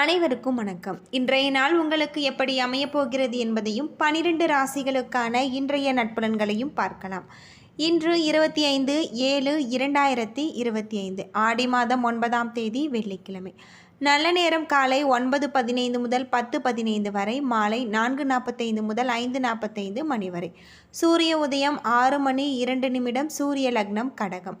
அனைவருக்கும் வணக்கம். இன்றைய நாள் உங்களுக்கு எப்படி அமையப்போகிறது என்பதையும் பனிரெண்டு ராசிகளுக்கான இன்றைய நட்பலன்களையும் பார்க்கலாம். இன்று இருபத்தி ஐந்து ஏழு இரண்டாயிரத்தி இருபத்தி ஐந்து ஆடி மாதம் ஒன்பதாம் தேதி வெள்ளிக்கிழமை. நல்ல நேரம் காலை ஒன்பது பதினைந்து முதல் பத்து பதினைந்து வரை மாலை நான்கு நாற்பத்தைந்து முதல் ஐந்து நாற்பத்தைந்து மணி வரை. சூரிய உதயம் ஆறு மணி இரண்டு நிமிடம் சூரிய லக்னம் கடகம்.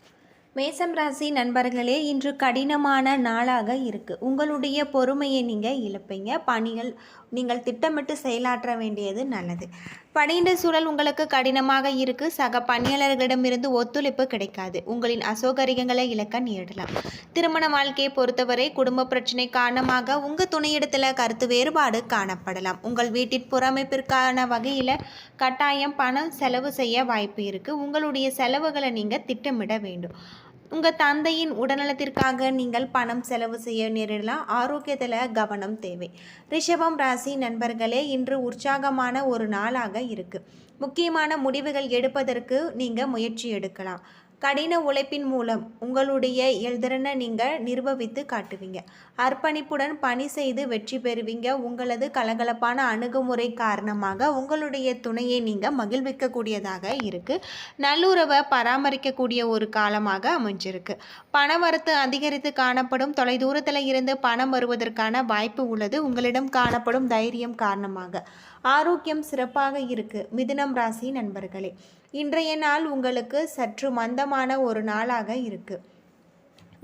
மேசம் ராசி நண்பர்களே இன்று கடினமான நாளாக இருக்குது உங்களுடைய பொறுமையை நீங்கள் இழப்பீங்க. பணிகள் நீங்கள் திட்டமிட்டு செயலாற்ற வேண்டியது நல்லது. பணியிட சூழல் உங்களுக்கு கடினமாக இருக்குது சக பணியாளர்களிடமிருந்து ஒத்துழைப்பு கிடைக்காது. உங்களின் அசௌகரியங்களை இழக்க நேரிடலாம். திருமண வாழ்க்கையை பொறுத்தவரை குடும்ப பிரச்சனை காரணமாக உங்கள் துணையிடத்தில் கருத்து வேறுபாடு காணப்படலாம். உங்கள் வீட்டின் புறமைப்பிற்கான வகையில் கட்டாயம் பணம் செலவு செய்ய வாய்ப்பு இருக்குது உங்களுடைய செலவுகளை நீங்கள் திட்டமிட வேண்டும். உங்கள் தந்தையின் உடல்நலத்திற்காக நீங்கள் பணம் செலவு செய்ய நேரிடலாம். ஆரோக்கியத்தில் கவனம் தேவை. ரிஷபம் ராசி நண்பர்களே இன்று உற்சாகமான ஒரு நாளாக இருக்குது முக்கியமான முடிவுகள் எடுப்பதற்கு நீங்கள் முயற்சி எடுக்கலாம். கடின உழைப்பின் மூலம் உங்களுடைய எழுதிறனை நீங்கள் நிர்வகித்து காட்டுவீங்க. அர்ப்பணிப்புடன் பணி செய்து வெற்றி பெறுவீங்க. உங்களது கலகலப்பான அணுகுமுறை காரணமாக உங்களுடைய துணையை நீங்கள் மகிழ்விக்கக்கூடியதாக இருக்குது நல்லுறவை பராமரிக்கக்கூடிய ஒரு காலமாக அமைஞ்சிருக்கு. பணவரத்து அதிகரித்து காணப்படும். தொலைதூரத்தில் இருந்து பணம் வருவதற்கான வாய்ப்பு உள்ளது. உங்களிடம் காணப்படும் தைரியம் காரணமாக. ஆரோக்கியம் சிறப்பாக இருக்குது மிதுனம் ராசி நண்பர்களே இன்றைய நாள் உங்களுக்கு சற்று மந்தமான ஒரு நாளாக இருக்குது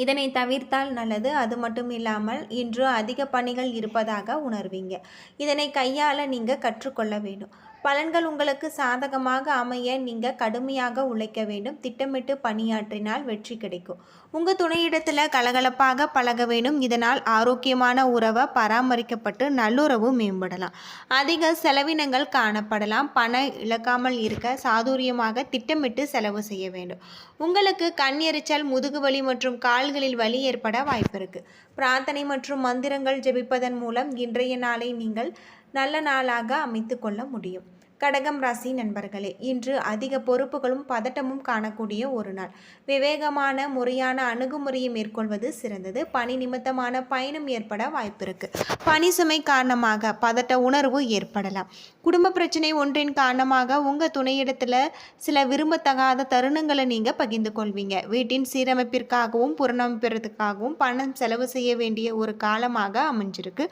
இதனை தவிர்த்தால் நல்லது. அது மட்டும் இல்லாமல் இன்று அதிக பணிகள் இருப்பதாக உணர்வீங்க. இதனை கையாள நீங்கள் கற்றுக்கொள்ள வேண்டும். பலன்கள் உங்களுக்கு சாதகமாக அமைய நீங்கள் கடுமையாக உழைக்க வேண்டும். திட்டமிட்டு பணியாற்றினால் வெற்றி கிடைக்கும். உங்கள் துணையிடத்தில் கலகலப்பாக பழக வேண்டும். இதனால் ஆரோக்கியமான உறவை பராமரிக்கப்பட்டு நல்லுறவு மேம்படலாம். அதிக செலவினங்கள் காணப்படலாம். பண இழக்காமல் இருக்க சாதுரியமாக திட்டமிட்டு செலவு செய்ய வேண்டும். உங்களுக்கு கண் எரிச்சல் முதுகுவலி மற்றும் கால்களில் வலி ஏற்பட வாய்ப்பு இருக்குது பிரார்த்தனை மற்றும் மந்திரங்கள் ஜெபிப்பதன் மூலம் இன்றைய நாளை நீங்கள் நல்ல நாளாக அமைத்து கொள்ள முடியும். கடகம் ராசி நண்பர்களே இன்று அதிக பொறுப்புகளும் பதட்டமும் காணக்கூடிய ஒரு நாள். விவேகமான முறையான அணுகுமுறையை மேற்கொள்வது சிறந்தது. பணி நிமித்தமான பயணம் ஏற்பட வாய்ப்பிருக்கு பணி சுமை காரணமாக பதட்ட உணர்வு ஏற்படலாம். குடும்ப பிரச்சனை ஒன்றின் காரணமாக உங்கள் துணையிடத்தில் சில விரும்பத்தகாத தருணங்களை நீங்கள் பகிர்ந்து கொள்வீங்க. வீட்டின் சீரமைப்பிற்காகவும் புறநமைப்பிற்காகவும் பணம் செலவு செய்ய வேண்டிய ஒரு காலமாக அமைஞ்சிருக்கு.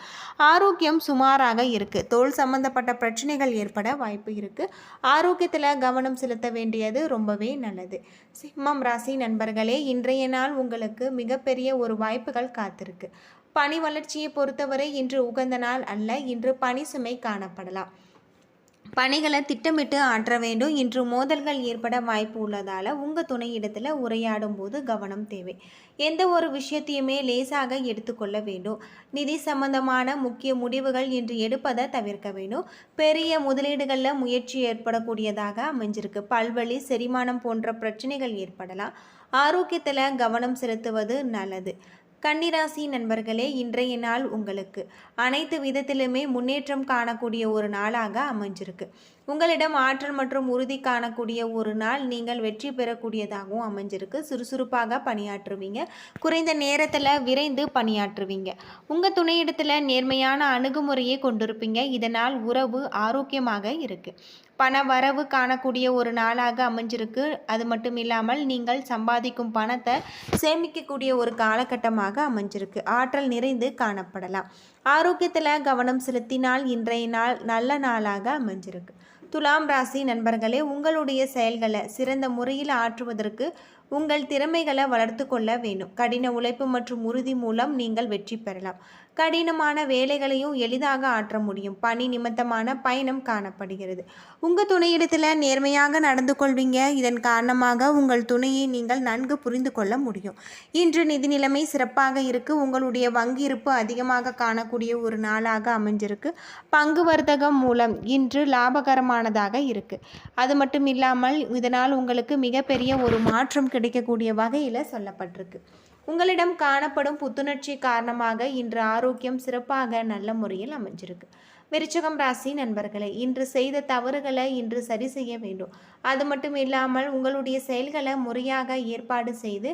ஆரோக்கியம் சுமாராக இருக்குது தோல் சம்பந்தப்பட்ட பிரச்சனைகள் ஏற்பட வாய்ப்பு இருக்குது ஆரோக்கியத்தில் கவனம் செலுத்த வேண்டியது ரொம்பவே நல்லது. சிம்மம் ராசி நண்பர்களே இன்றைய நாள் உங்களுக்கு மிகப்பெரிய ஒரு வாய்ப்புகள் காத்திருக்கு. பணி வளர்ச்சியை பொறுத்தவரை இன்று உகந்த நாள் அல்ல இன்று பணி சுமை காணப்படலாம். பணிகளை திட்டமிட்டு ஆற்ற வேண்டும். இன்று மோதல்கள் ஏற்பட வாய்ப்பு உள்ளதால் உங்கள் துணையிடத்தில் உரையாடும் போது கவனம் தேவை. எந்த ஒரு விஷயத்தையுமே லேசாக எடுத்துக்கொள்ள வேண்டும். நிதி சம்பந்தமான முக்கிய முடிவுகள் இன்று எடுப்பதை தவிர்க்க வேண்டும். பெரிய முதலீடுகளில் முயற்சி ஏற்படக்கூடியதாக அமைஞ்சிருக்கு. பல்வழி செரிமானம் போன்ற பிரச்சனைகள் ஏற்படலாம். ஆரோக்கியத்தில் கவனம் செலுத்துவது நல்லது. கன்னிராசி நண்பர்களே இன்றைய நாள் உங்களுக்கு. அனைத்து விதத்திலுமே முன்னேற்றம் காணக்கூடிய ஒரு நாளாக அமைஞ்சிருக்கு. உங்களிடம் ஆற்றல் மற்றும் உறுதி காணக்கூடிய ஒரு நாள் நீங்கள் வெற்றி பெறக்கூடியதாகவும் அமைஞ்சிருக்கு. சுறுசுறுப்பாக பணியாற்றுவீங்க. குறைந்த நேரத்தில் விரைந்து பணியாற்றுவீங்க. உங்கள் துணையிடத்தில் நேர்மையான அணுகுமுறையை கொண்டிருப்பீங்க. இதனால் உறவு ஆரோக்கியமாக இருக்குது பண வரவு காணக்கூடிய ஒரு நாளாக அமைஞ்சிருக்கு. அது மட்டும் இல்லாமல் நீங்கள் சம்பாதிக்கும் பணத்தை சேமிக்கக்கூடிய ஒரு காலகட்டமாக அமைஞ்சிருக்கு. ஆற்றல் நிறைந்து காணப்படலாம். ஆரோக்கியத்தில் கவனம் செலுத்தினால் இன்றைய நாள் நல்ல நாளாக அமைஞ்சிருக்கு. துலாம் ராசி நண்பர்களே உங்களுடைய செயல்களை சிறந்த முறையில் ஆற்றுவதற்கு உங்கள் திறமைகளை வளர்த்து கொள்ள வேண்டும். கடின உழைப்பு மற்றும் உறுதி மூலம் நீங்கள் வெற்றி பெறலாம். கடினமான வேலைகளையும் எளிதாக ஆற்ற முடியும். பணி நிமித்தமான பயணம் காணப்படுகிறது. உங்கள் துணையிடத்தில் நேர்மையாக நடந்து கொள்வீங்க. இதன் காரணமாக உங்கள் துணையை நீங்கள் நன்கு புரிந்து கொள்ள முடியும். இன்று நிதி நிலைமை சிறப்பாக இருக்கு. உங்களுடைய வங்கி இருப்பு அதிகமாக காணக்கூடிய ஒரு நாளாக அமைஞ்சிருக்கு. பங்கு வர்த்தகம் மூலம் இன்று லாபகரமானதாக இருக்கு. அது மட்டும் இல்லாமல் இதனால் உங்களுக்கு மிகப்பெரிய ஒரு மாற்றம் கிடைக்கக்கூடிய வகையில் சொல்லப்பட்டிருக்கு. உங்களிடம் காணப்படும் புத்துணர்ச்சி காரணமாக இன்று ஆரோக்கியம் சிறப்பாக நல்ல முறையில் அமைஞ்சிருக்கு. விருச்சகம் ராசி நண்பர்களே இன்று செய்த தவறுகளை இன்று சரி செய்ய வேண்டும். அது மட்டும் இல்லாமல் உங்களுடைய செயல்களை முறையாக ஏற்பாடு செய்து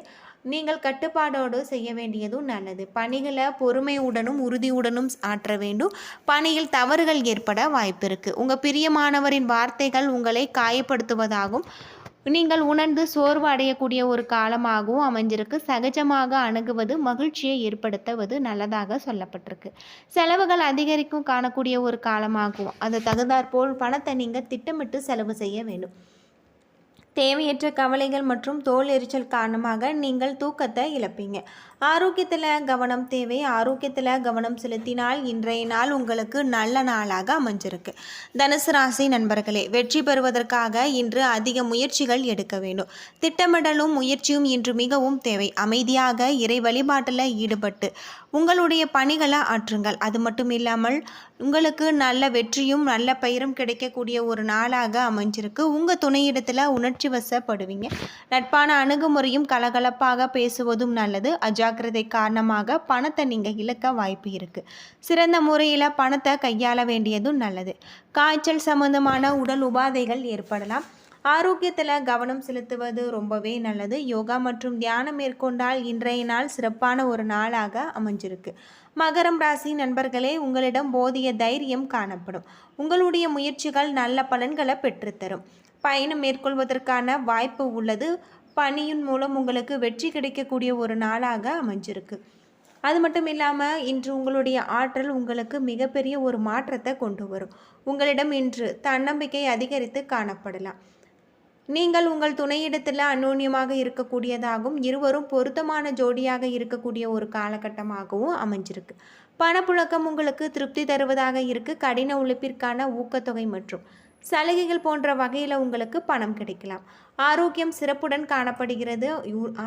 நீங்கள் கட்டுப்பாடோடு செய்ய வேண்டியதும் நல்லது. பணிகளை பொறுமையுடனும் உறுதியுடனும் ஆற்ற வேண்டும். பணியில் தவறுகள் ஏற்பட வாய்ப்பு இருக்குது உங்கள் பிரியமானவரின் வார்த்தைகள் உங்களை காயப்படுத்துவதாகும். நீங்கள் உணர்ந்து சோர்வு அடையக்கூடிய ஒரு காலமாகவும் அமைஞ்சிருக்கு. சகஜமாக அணுகுவது மகிழ்ச்சியை ஏற்படுத்துவது நல்லதாக சொல்லப்பட்டிருக்கு. செலவுகள் அதிகரிக்கும் காணக்கூடிய ஒரு காலமாகும் அது தகுந்தாற்போல் பணத்தை நீங்கள் திட்டமிட்டு செலவு செய்ய வேண்டும். தேவையற்ற கவலைகள் மற்றும் தோல் எரிச்சல் காரணமாக நீங்கள் தூக்கத்தை இழப்பீங்க. ஆரோக்கியத்தில் கவனம் தேவை. ஆரோக்கியத்தில் கவனம் செலுத்தினால் இன்றைய நாள் உங்களுக்கு நல்ல நாளாக அமைஞ்சிருக்கு. தனுசு ராசி நண்பர்களே வெற்றி பெறுவதற்காக இன்று அதிக முயற்சிகள் எடுக்க வேண்டும். திட்டமிடலும் முயற்சியும் இன்று மிகவும் தேவை. அமைதியாக இறை வழிபாட்டில் ஈடுபட்டு உங்களுடைய பணிகளை ஆற்றுங்கள். அது மட்டும் இல்லாமல் உங்களுக்கு நல்ல வெற்றியும் நல்ல பயிரும் கிடைக்கக்கூடிய ஒரு நாளாக அமைஞ்சிருக்கு. உங்கள் துணையிடத்தில் உணர்ச்சி வசப்படுவீங்க. நட்பான அணுகுமுறையும் கலகலப்பாக பேசுவதும் நல்லது. அஜா அஜாக்கிரதை காரணமாக பணத்தை நீங்கள் இழக்க வாய்ப்பு இருக்குது சிறந்த முறையில் பணத்தை கையாள வேண்டியதும் நல்லது. காய்ச்சல் சம்பந்தமான உடல் உபாதைகள் ஏற்படலாம். ஆரோக்கியத்தில் கவனம் செலுத்துவது ரொம்பவே நல்லது. யோகா மற்றும் தியானம் மேற்கொண்டால் இன்றைய நாள் சிறப்பான ஒரு நாளாக அமைஞ்சிருக்கு. மகரம் ராசி நண்பர்களே உங்களிடம் போதிய தைரியம் காணப்படும். உங்களுடைய முயற்சிகள் நல்ல பலன்களை பெற்றுத்தரும். பயணம் மேற்கொள்வதற்கான வாய்ப்பு உள்ளது. பணியின் மூலம் உங்களுக்கு வெற்றி கிடைக்கக்கூடிய ஒரு நாளாக அமைஞ்சிருக்கு. அது மட்டும் இல்லாமல் இன்று உங்களுடைய ஆற்றல் உங்களுக்கு மிகப்பெரிய ஒரு மாற்றத்தை கொண்டு வரும். உங்களிடம் இன்று தன்னம்பிக்கை அதிகரித்து காணப்படலாம். நீங்கள் உங்கள் துணையிடத்தில் அந்யோன்யமாக இருக்கக்கூடியதாகவும் இருவரும் பொருத்தமான ஜோடியாக இருக்கக்கூடிய ஒரு காலகட்டமாகவும் அமைஞ்சிருக்கு. பணப்புழக்கம் உங்களுக்கு திருப்தி தருவதாக இருக்கு. கடின உழைப்பிற்கான ஊக்கத்தொகை மற்றும் சலுகைகள் போன்ற வகையில் உங்களுக்கு பணம் கிடைக்கலாம். ஆரோக்கியம் சிறப்புடன் காணப்படுகிறது.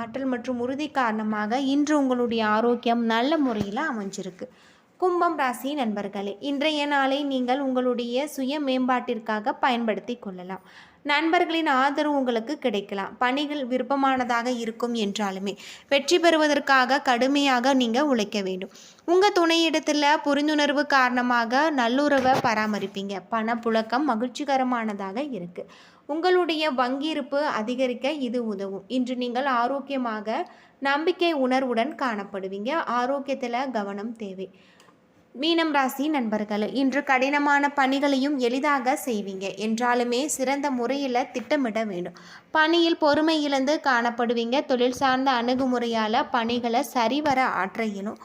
ஆற்றல் மற்றும் உறுதி காரணமாக இன்று உங்களுடைய ஆரோக்கியம் நல்ல முறையில் அமைஞ்சிருக்கு. கும்பம் ராசி நண்பர்களே இன்றைய நாளை நீங்கள் உங்களுடைய சுய மேம்பாட்டிற்காக பயன்படுத்தி கொள்ளலாம். நண்பர்களின் ஆதரவு உங்களுக்கு கிடைக்கலாம். பணிகள் விருப்பமானதாக இருக்கும் என்றாலுமே வெற்றி பெறுவதற்காக கடுமையாக நீங்கள் உழைக்க வேண்டும். உங்கள் துணையிடத்தில் புரிந்துணர்வு காரணமாக நல்லுறவை பராமரிப்பீங்க. பணப்புழக்கம் மகிழ்ச்சிகரமானதாக இருக்குது உங்களுடைய வங்கி இருப்பு அதிகரிக்க இது உதவும். இன்று நீங்கள் ஆரோக்கியமாக நம்பிக்கை உணர்வுடன் காணப்படுவீங்க. ஆரோக்கியத்தில் கவனம் தேவை. மீனம் ராசி நண்பர்கள் இன்று கடினமான பணிகளையும் எளிதாக செய்வீங்க. என்றாலுமே சிறந்த முறையில் திட்டமிட வேண்டும். பணியில் பொறுமை இழந்து காணப்படுவீங்க. தொழில் சார்ந்த அணுகுமுறையால் பணிகளை சரிவர ஆற்ற இயலும்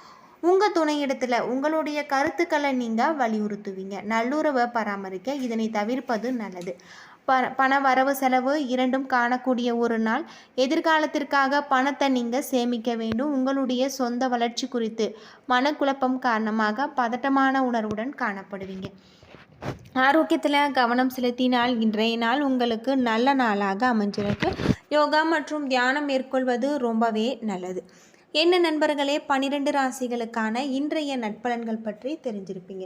உங்கள் துணையிடத்தில் உங்களுடைய கருத்துக்களை நீங்கள் வலியுறுத்துவீங்க. நல்லுறவை பராமரிக்க இதனை தவிர்ப்பது நல்லது. ப பண வரவு செலவு இரண்டும் காணக்கூடிய ஒரு நாள். எதிர்காலத்திற்காக பணத்தை நீங்கள் சேமிக்க வேண்டும். உங்களுடைய சொந்த வளர்ச்சி குறித்து மனக்குழப்பம் காரணமாக பதட்டமான உணர்வுடன் காணப்படுவீங்க. ஆரோக்கியத்தில் கவனம் செலுத்தினால் இன்றைய நாள் உங்களுக்கு நல்ல நாளாக அமைஞ்சிருக்கு. யோகா மற்றும் தியானம் மேற்கொள்வது ரொம்பவே நல்லது. என்ன நண்பர்களே? பன்னிரெண்டு ராசிகளுக்கான இன்றைய நட்பலன்கள் பற்றி தெரிஞ்சிருப்பீங்க.